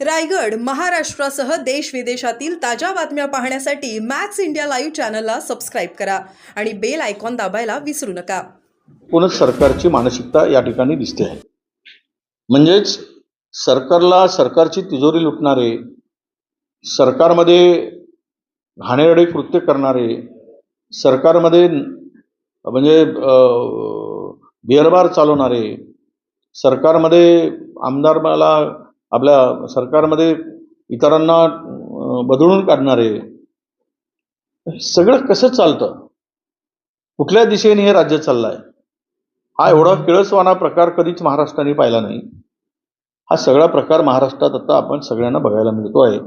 रायगड महाराष्ट्रासह देश विदेशातील ताज्या बातम्या पाहण्यासाठी मॅक्स इंडिया लाईव्ह चॅनलला सबस्क्राईब करा आणि बेल आयकॉन दाबायला विसरू नका. एकूणच सरकारची मानसिकता या ठिकाणी दिसते आहे. म्हणजेच सरकारला सरकारची तिजोरी लुटणारे सरकारमध्ये घाणेरडे कृत्य करणारे सरकारमध्ये म्हणजे बेरबार चालवणारे सरकारमध्ये आमदार मला आपल्या सरकारमध्ये इतरांना बदलून काढणारे सगळं कसं चालतं? कुठल्या दिशेने हे राज्य चाललंय? हा एवढा किळसवाना प्रकार कधीच महाराष्ट्राने पाहिला नाही. हा सगळा प्रकार महाराष्ट्रात आता आपण सगळ्यांना बघायला मिळतो आहे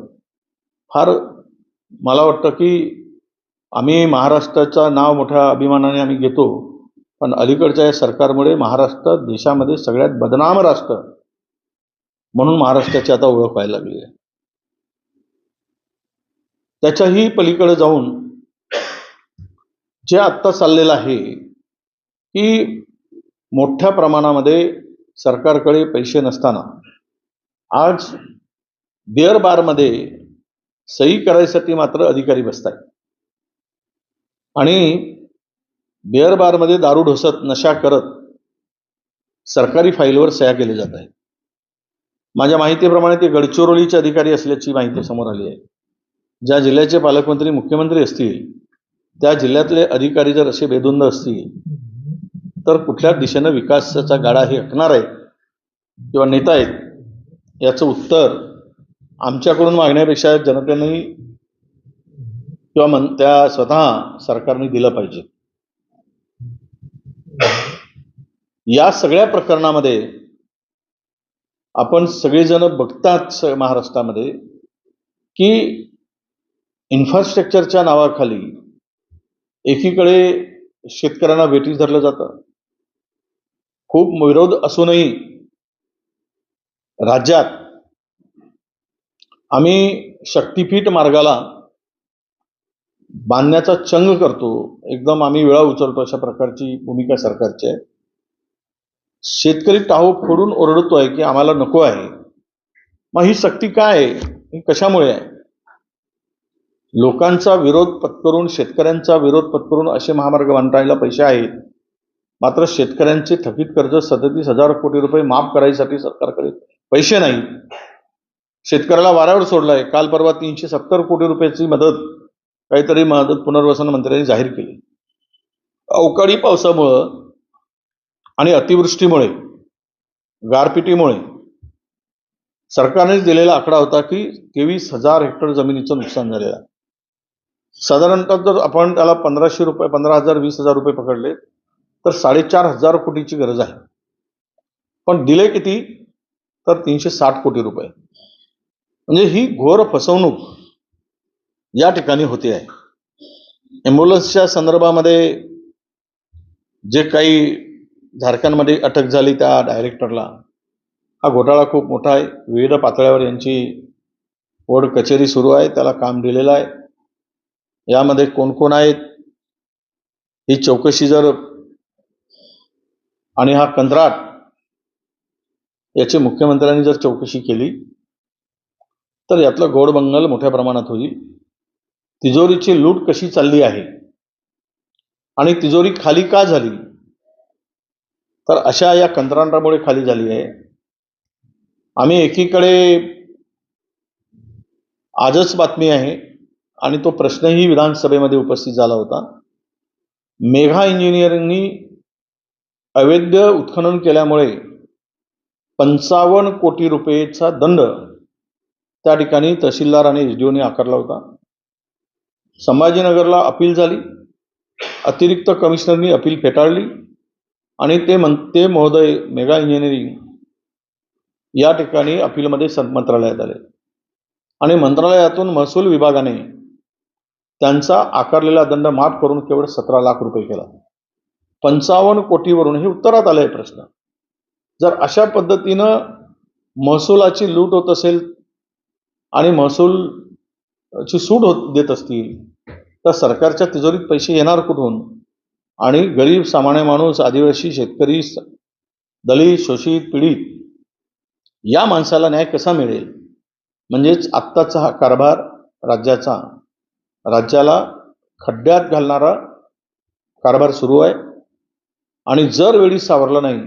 फार मला वाटतं की आम्ही महाराष्ट्राचं नाव मोठ्या अभिमानाने आम्ही घेतो पण अलीकडच्या या सरकारमुळे महाराष्ट्र देशामध्ये सगळ्यात बदनाम राष्ट्र म्हणून महाराष्ट्राची आता ओळख व्हायला लागली आहे. त्याच्याही पलीकडे जाऊन जे आत्ता चाललेलं आहे की मोठ्या प्रमाणामध्ये सरकारकडे पैसे नसताना आज बिअर बारमध्ये सही करायसाठी मात्र अधिकारी बसत आहेत आणि बिअर बारमध्ये दारू ढोसत नशा करत सरकारी फाईलवर सह्या केल्या जात आहेत. माझ्या माहितीप्रमाणे ते गडचिरोलीचे अधिकारी असल्याची माहिती समोर आली आहे. ज्या जिल्ह्याचे पालकमंत्री मुख्यमंत्री असतील त्या जिल्ह्यातले अधिकारी जर असे बेधुंद असतील तर कुठल्या दिशेनं विकासाचा गाडा हे आखणार आहेत किंवा नेता आहेत याचं उत्तर आमच्याकडून मागण्यापेक्षा जनतेने किंवा मन त्या स्वतः सरकारने दिलं पाहिजे. या सगळ्या प्रकरणामध्ये आपण सगळेजण बघतात स- महाराष्ट्रामध्ये की इन्फ्रास्ट्रक्चरच्या नावाखाली एकीकडे शेतकऱ्यांना वेठीस धरलं जातं. खूप विरोध असूनही राज्यात आम्ही शक्तीपीठ मार्गाला बांधण्याचा चंग करतो. एकदम आम्ही वेळा उचलतो अशा प्रकारची भूमिका सरकारची आहे. शेतकरी टाहो फोडून ओरडतोय की आम्हाला नको आहे. मग ही सक्ती काय आहे? ही कशामुळे आहे? लोकांचा विरोध पत्करून शेतकऱ्यांचा विरोध पत्करून असे महामार्ग बांधायला पैसे आहेत. मात्र शेतकऱ्यांचे थकीत कर्ज सदतीस हजार कोटी रुपये माफ करायसाठी सरकारकडे पैसे नाही. शेतकऱ्याला वाऱ्यावर सोडलाय. काल परवा तीनशे सत्तर कोटी रुपयाची मदत काहीतरी मदत पुनर्वसन मंत्र्यांनी जाहीर केली. अवकाळी पावसामुळं आणि अतिवृष्टीमुळे गारपिटीमुळे सरकारनेच दिलेला आकडा होता की तेवीस हजार हेक्टर जमिनीचं नुकसान झालेलं आहे. साधारणतः जर आपण त्याला पंधराशे रुपये पंधरा हजार वीस हजार रुपये पकडले तर साडेचार हजार कोटीची गरज आहे. पण दिले किती? तर तीनशे साठ कोटी रुपये. म्हणजे ही घोर फसवणूक या ठिकाणी होते आहे. ॲम्ब्युलन्सच्या संदर्भामध्ये जे काही झारखंडमध्ये अटक झाली त्या डायरेक्टरला हा घोटाळा खूप मोठा आहे. विविध पातळ्यावर यांची ओढ कचेरी सुरू आहे. त्याला काम दिलेलं आहे. यामध्ये कोण कोण आहेत? ही चौकशी जर आणि हा कंत्राट याची मुख्यमंत्र्यांनी जर चौकशी केली तर यातलं गोडबंगल मोठ्या प्रमाणात होईल. तिजोरीची लूट कशी चालली आहे? आणि तिजोरी खाली का झाली? तर अशा या कंत्राटामुळे खाली झाली आहे. आम्ही एकीकडे आजच बातमी आहे आणि तो प्रश्नही विधानसभेमध्ये उपस्थित झाला होता. मेघा इंजिनिअरिंगनी अवैध उत्खनन केल्यामुळे पंचावन्न कोटी रुपयेचा दंड त्या ठिकाणी तहसीलदार आणि एस डी ओने आकारला होता. संभाजीनगरला अपील झाली. अतिरिक्त कमिशनरनी अपील फेटाळली. आणि ते मन ते महोदय मेगा इंजिनिअरिंग या ठिकाणी अपीलमध्ये मंत्रालयात आले. आणि मंत्रालयातून महसूल विभागाने त्यांचा आकारलेला दंड माफ करून केवळ सतरा लाख रुपये केला. पंचावन्न कोटीवरून हे उत्तरात आलं आहे प्रश्न. जर अशा पद्धतीनं महसुलाची लूट होत असेल आणि महसूलची सूट होत देत असतील तर सरकारच्या तिजोरीत पैसे येणार कुठून? आणि गरीब सामान्य माणूस आदिवासी शेतकरी स- दलित शोषित पीडित या माणसाला न्याय कसा मिळेल? म्हणजेच आत्ताचा हा कारभार राज्याचा राज्याला खड्ड्यात घालणारा कारभार सुरू आहे. आणि जर वेळी सावरला नाही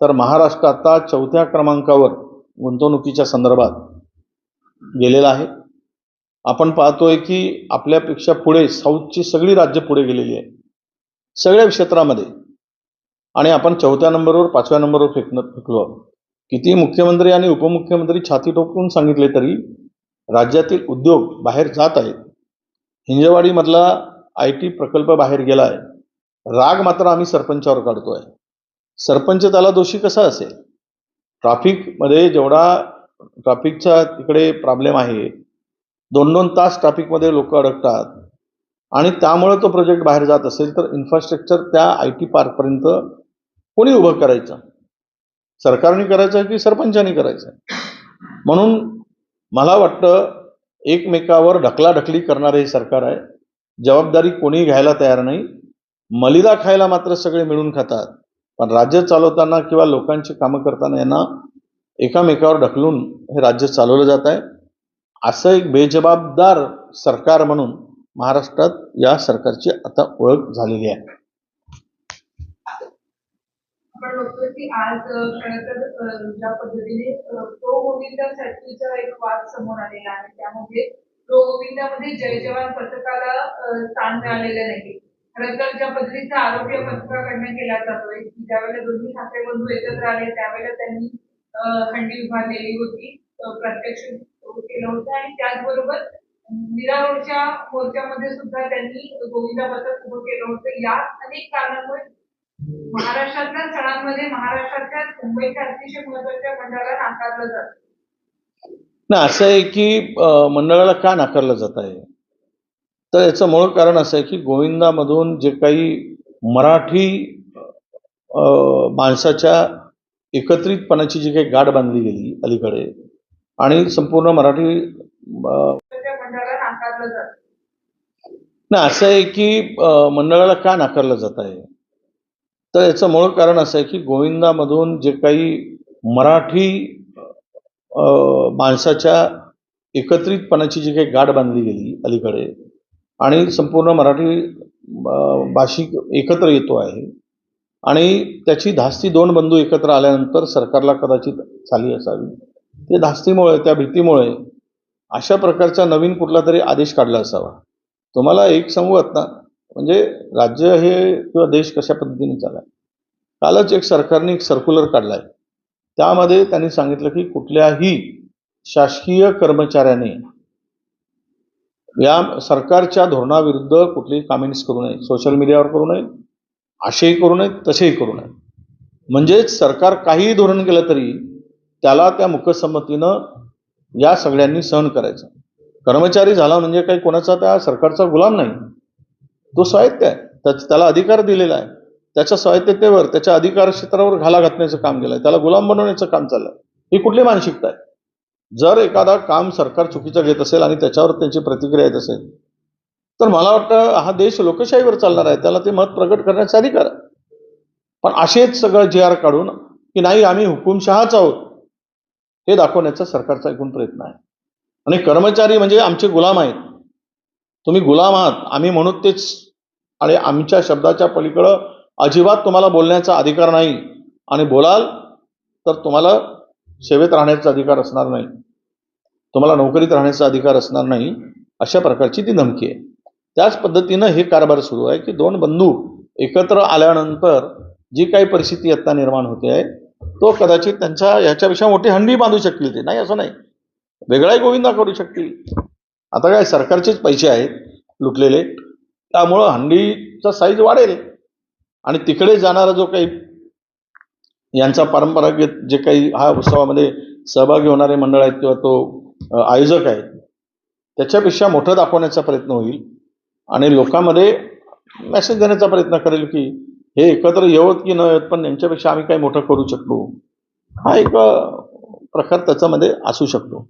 तर महाराष्ट्र आता चौथ्या क्रमांकावर गुंतवणुकीच्या संदर्भात गेलेला आहे. आपण पाहतोय की आपल्यापेक्षा पुढे साऊथची सगळी राज्य पुढे गेलेली आहे सगळ्या क्षेत्रामध्ये. आणि आपण चौथ्या नंबरवर पाचव्या नंबरवर फेकणं फेकलो आहोत. किती मुख्यमंत्री आणि उपमुख्यमंत्री छाती टोकून सांगितले तरी राज्यातील उद्योग बाहेर जात आहेत. हिंजवाडीमधला आय टी प्रकल्प बाहेर गेला आहे राग मात्र आम्ही सरपंचावर काढतो आहे सरपंच त्याला दोषी कसा असेल? ट्रॅफिकमध्ये जेवढा ट्रॅफिकचा तिकडे प्रॉब्लेम आहे दोन दोन तास ट्रॅफिकमध्ये लोक अडकतात. आणि त्यामुळे तो प्रोजेक्ट बाहेर जात असेल तर इन्फ्रास्ट्रक्चर त्या आय टी पार्कपर्यंत कोणी उभं करायचं? सरकारने करायचं की सरपंचाने करायचं? म्हणून मला वाटतं एकमेकावर ढकलाढकली करणारे हे सरकार आहे. जबाबदारी कोणी घ्यायला तयार नाही. मलिदा खायला मात्र सगळे मिळून खातात. पण राज्य चालवताना किंवा लोकांची कामं करताना यांना एकामेकावर ढकलून हे राज्य चालवलं जात आहे. असं एक बेजबाबदार सरकार म्हणून महाराष्ट्रात या सरकारची आता ओळख झालेली आहे. आपण बघतोय की आज खरं तर ज्या पद्धतीने तो प्रो एक वाद समोर आलेला आहे. त्यामध्ये तो गोविंदामध्ये जय जवान पथकाला अ, स्थान मिळालेलं नाही. खरं तर ज्या पद्धतीचा आरोप या पथकाकडनं केला जातोय की ज्यावेळेला दोन्ही खाते बंधू एकत्र आले त्यावेळेला त्यांनी अ, हंडी उभारलेली होती प्रत्यक्ष केलं होतं. आणि त्याचबरोबर मीरा रोडच्या मोर्चामध्ये सुद्धा त्यांनी गोविंदा पथक उभं केलं होतं. या अनेक कारणामुळे महाराष्ट्रातल्या सणांमध्ये महाराष्ट्रातल्या मुंबईच्या अतिशय महत्त्वाच्या मंडळाला नाकारलं जात. ना असं आहे की मंडळाला का नाकारलं जात आहे? तर याचं मूळ कारण असं आहे की गोविंदामधून जे काही मराठी माणसाच्या एकत्रितपणाची जी काही गाठ बांधली गेली अलीकडे आणि संपूर्ण मराठी नाकारलं ना असं आहे की मंडळाला का नाकारलं जात आहे? तर याचं मूळ कारण असं आहे की गोविंदामधून जे काही मराठी माणसाच्या एकत्रितपणाची जी काही गाठ बांधली गेली अलीकडे आणि संपूर्ण मराठी भाषिक एकत्र येतो आहे आणि त्याची धास्ती दोन बंधू एकत्र आल्यानंतर सरकारला कदाचित झाली असावी. ते धास्तीमुळे त्या भीतीमुळे अशा प्रकारचा नवीन कुठला तरी आदेश काढला असावा. तुम्हाला एक सांगू ना म्हणजे राज्य हे किंवा देश कशा पद्धतीने चालला कालच एक सरकारने एक सर्क्युलर आहे त्यामध्ये त्यांनी सांगितलं की कुठल्याही शासकीय कर्मचाऱ्याने या सरकारच्या धोरणाविरुद्ध कुठलीही कमेंट्स करू नये सोशल मीडियावर करू नये असेही करू नये तसेही करू नये. म्हणजेच सरकार काहीही धोरण केलं तरी त्याला त्या मुखसंमतीनं या सगळ्यांनी सहन करायचं. कर्मचारी झाला म्हणजे काही कोणाचा त्या सरकारचा गुलाम नाही. तो स्वायत्त आहे. त्या त्याला अधिकार दिलेला आहे. त्याच्या स्वायत्ततेवर त्याच्या अधिकार क्षेत्रावर घाला घातण्याचं काम केलंय. त्याला गुलाम बनवण्याचं काम चाललंय. ही कुठली मानसिकता आहे? जर एखादा काम सरकार चुकीचं घेत असेल आणि त्याच्यावर त्यांची प्रतिक्रिया येत असेल तर मला वाटतं हा देश लोकशाहीवर चालणार आहे. त्याला ते मत प्रकट करण्याचा अधिकार आहे. पण असेच सगळं जे आर काढून की नाही आम्ही हुकुमशहाच आहोत. हे दाखवण्याचा सरकारचा एकूण प्रयत्न आहे. आणि कर्मचारी म्हणजे आमचे गुलाम आहेत. तुम्ही गुलाम आहात. आम्ही म्हणू तेच. आणि आमच्या शब्दाच्या पलीकडं अजिबात तुम्हाला बोलण्याचा अधिकार नाही. आणि बोलाल तर तुम्हाला सेवेत राहण्याचा अधिकार असणार नाही. तुम्हाला नोकरीत राहण्याचा अधिकार असणार नाही. अशा प्रकारची ती धमकी आहे. त्याच पद्धतीनं हे कारभार सुरू आहे की दोन बंधू एकत्र आल्यानंतर जी काही परिस्थिती आत्ता निर्माण होते आहे तो कदाचित त्यांच्या ह्याच्यापेक्षा मोठी हंडी बांधू शकतील ते. नाही असं नाही. वेगळाही गोविंदा करू शकतील. आता काय सरकारचेच पैसे आहेत लुटलेले. त्यामुळं हंडीचा साईज वाढेल. आणि तिकडे जाणारा जो काही यांचा परंपरागत जे काही हा उत्सवामध्ये सहभागी होणारे मंडळ आहेत किंवा तो आयोजक आहेत त्याच्यापेक्षा मोठं दाखवण्याचा प्रयत्न होईल. आणि लोकांमध्ये मेसेज देण्याचा प्रयत्न करेल की हे एकत्र येवत की न येत पण यांच्यापेक्षा आम्ही काही मोठं करू शकलो. हा एक प्रकार त्याच्यामध्ये असू शकतो.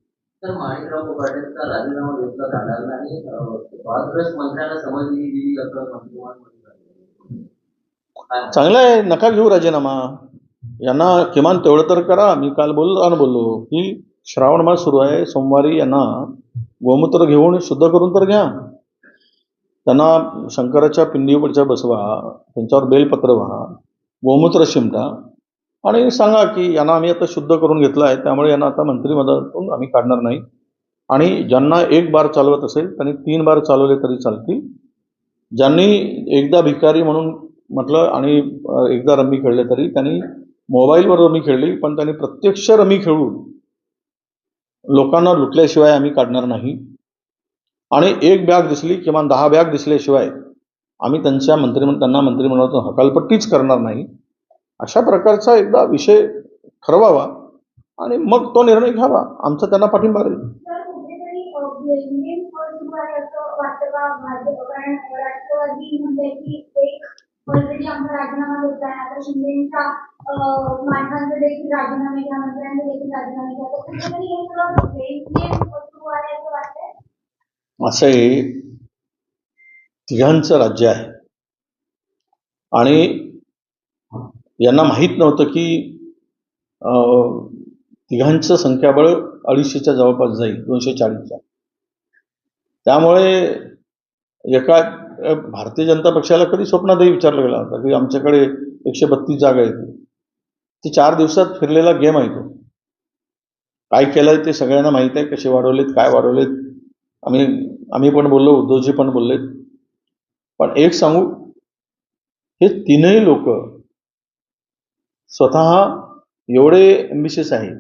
काय? चांगलं आहे नका घेऊ राजीनामा. यांना किमान तेवढं तर करा. मी काल बोललो आणि बोललो की श्रावण मास सुरू आहे सोमवारी यांना गोमूत्र घेऊन शुद्ध करून तर घ्या. त्यांना शंकराच्या पिंडीवरच्या बसवा त्यांच्यावर बेलपत्र व्हा गोमूत्र शिमटा आणि सांगा की यांना आम्ही आता शुद्ध करून घेतलं आहे त्यामुळे यांना आता मंत्रिमंडळातून आम्ही काढणार नाही. आणि ज्यांना एक बार चालवत असेल त्यांनी तीन बार चालवले तरी चालतील. ज्यांनी एकदा भिकारी म्हणून म्हटलं आणि एकदा रमी खेळले तरी त्यांनी मोबाईलवर रमी खेळली पण त्यांनी प्रत्यक्ष रमी खेळून लोकांना लुटल्याशिवाय आम्ही काढणार नाही. आणि एक बॅग दिसली किमान दहा बॅग दिसल्याशिवाय आम्ही त्यांच्या मंत्रिमंडळ त्यांना मंत्रिमंडळातून हकालपट्टीच करणार नाही. अशा प्रकारचा एकदा विषय ठरवावा आणि मग तो निर्णय घ्यावा. आमचा त्यांना पाठिंबा राहील. राजीनामे घ्या मंत्र्यांचे देखील राजीनामे घ्या. असं हे तिघांचं राज्य आहे. आणि यांना माहीत नव्हतं की अं, तिघांचं संख्याबळ अडीचशेच्या जवळपास जाईल दोनशे चाळीसच्या. त्यामुळे एका भारतीय जनता पक्षाला कधी स्वप्नातही विचारलं गेला होता की आमच्याकडे एकशे बत्तीस जागा येते ती चार दिवसात फिरलेला गेम आहे तो. काय केलं ते सगळ्यांना माहीत आहे कसे वाढवलेत काय वाढवलेत. आम्ही आम्ही पण बोललो उद्धवजी पण बोलले पण एक सांगू हे तीनही लोक स्वतः एवढे एम्बिशियस आहेत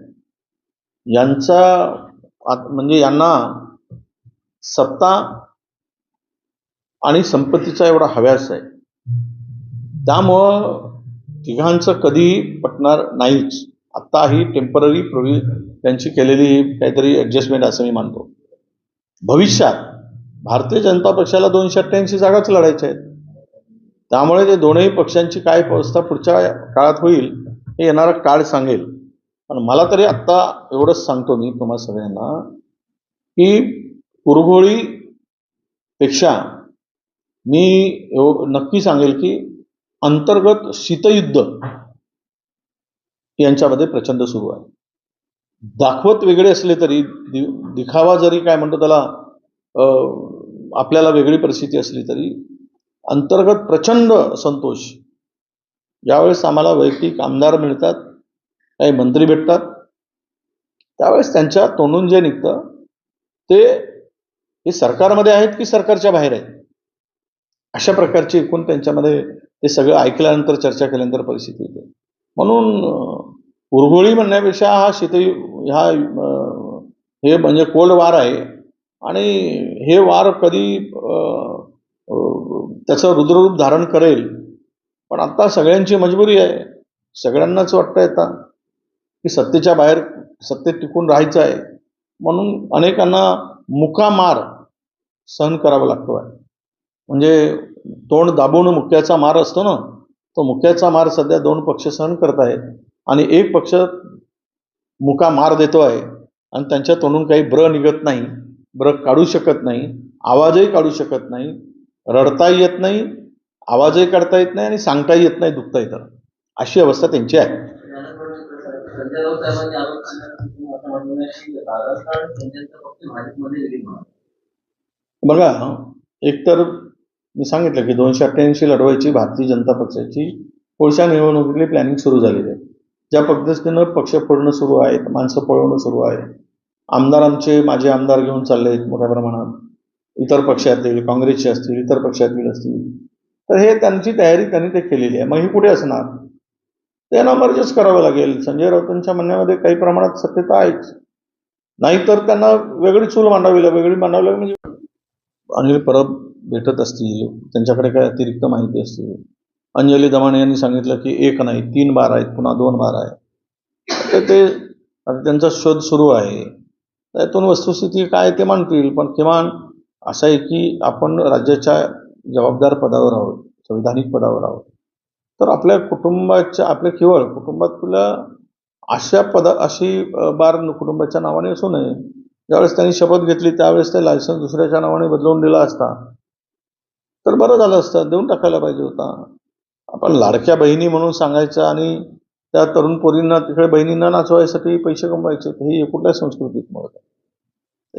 यांचा म्हणजे यांना सत्ता आणि संपत्तीचा एवढा हव्यास आहे. त्यामुळं तिघांचं कधी पटणार नाहीच. आत्ता ही टेंपररी प्रोव्हि त्यांची केलेली काहीतरी ॲडजस्टमेंट असं मी मानतो. भविष्यात भारतीय जनता पक्षाला दोनशे अठ्ठ्याऐंशी जागाच लढायच्या आहेत. त्यामुळे ते दोनही पक्षांची काय अवस्था पुढच्या काळात होईल हे येणारा काळ सांगेल. पण मला तरी आत्ता एवढंच सांगतो मी तुम्हा सगळ्यांना की कुरघोळीपेक्षा मी एव- नक्की सांगेल की अंतर्गत शीतयुद्ध यांच्यामध्ये प्रचंड सुरू आहे. दाखवत वेगळे असले तरी दि दिखावा जरी काय म्हणतो त्याला अं, आपल्याला वेगळी परिस्थिती असली तरी अंतर्गत प्रचंड संतोष. ज्यावेळेस आम्हाला वैयक्तिक आमदार मिळतात काही मंत्री भेटतात. त्यावेळेस त्यांच्या तोंडून जे निघतं ते हे सरकारमध्ये आहेत की सरकारच्या बाहेर आहेत? अशा प्रकारची एकूण त्यांच्यामध्ये ते सगळं ऐकल्यानंतर चर्चा केल्यानंतर परिस्थिती येते. म्हणून उरगोळी म्हणण्यापेक्षा हा शीत हा हे म्हणजे कोल्ड वार आहे. आणि हे वार कधी त्याचं रुद्ररूप धारण करेल. पण आता सगळ्यांची मजबुरी आहे. सगळ्यांनाच वाटतं आता की सत्तेच्या बाहेर सत्तेत टिकून राहायचं आहे. म्हणून अनेकांना मुकामार सहन करावा लागतो आहे. म्हणजे तोंड दाबून मुक्याचा मार असतो ना तो मुक्याचा मार सध्या दोन पक्ष सहन करत आहेत. आणि एक पक्ष मुका मार देतो आहे आणि त्यांच्या तोंडून काही ब्र निघत नाही ब्र काढू शकत नाही आवाजही काढू शकत नाही रडताही येत नाही आवाजही काढता येत नाही आणि सांगताही येत नाही दुखता येतं अशी अवस्था त्यांची आहे. बघा एकतर मी सांगितलं की दोनशे अठ्ठ्याऐंशी लढवायची भारतीय जनता पक्षाची पुढच्या निवडणुकीतली प्लॅनिंग सुरू झालेली आहे. ज्या पद्धतीनं पक्ष फोडणं सुरू आहे माणसं पळवणं सुरू आहे आमदार आमचे माझे आमदार घेऊन चालले आहेत मोठ्या प्रमाणात. इतर पक्षातील काँग्रेसचे असतील इतर पक्षातील असतील. तर हे त्यांची तयारी त्यांनी ते केलेली आहे. मग ही कुठे असणार? त्यांना मर्जच करावं लागेल. संजय राऊतांच्या म्हणण्यामध्ये काही प्रमाणात सत्यता आहेच. नाहीतर त्यांना वेगळी चूल मांडावी लागेल वेगळी मांडावी लागेल. म्हणजे अनिल परब भेटत असतील. त्यांच्याकडे काय अतिरिक्त माहिती असतील? अंजली दमाणे यांनी सांगितलं की एक नाही तीन बार आहेत पुन्हा दोन बार आहे तर ते आता त्यांचा शोध सुरू आहे. त्यातून वस्तुस्थिती काय ते मांडतील पण किमान असं आहे की आपण राज्याच्या जबाबदार पदावर आहोत संविधानिक पदावर आहोत. तर आपल्या कुटुंबाच्या आपल्या केवळ कुटुंबातल्या अशा पदा अशी बार कुटुंबाच्या नावाने असू नये. ज्यावेळेस त्यांनी शपथ घेतली त्यावेळेस ते लायसन्स दुसऱ्याच्या नावाने बदलवून दिला असता. तर बरं झालं असतं देऊन टाकायला पाहिजे होता. आपण लाडक्या बहिणी म्हणून सांगायचं आणि त्या तरुण पोरींना तिकडे बहिणींना नाचवायसाठी पैसे कमवायचे हे कुठल्या संस्कृतीत मुळे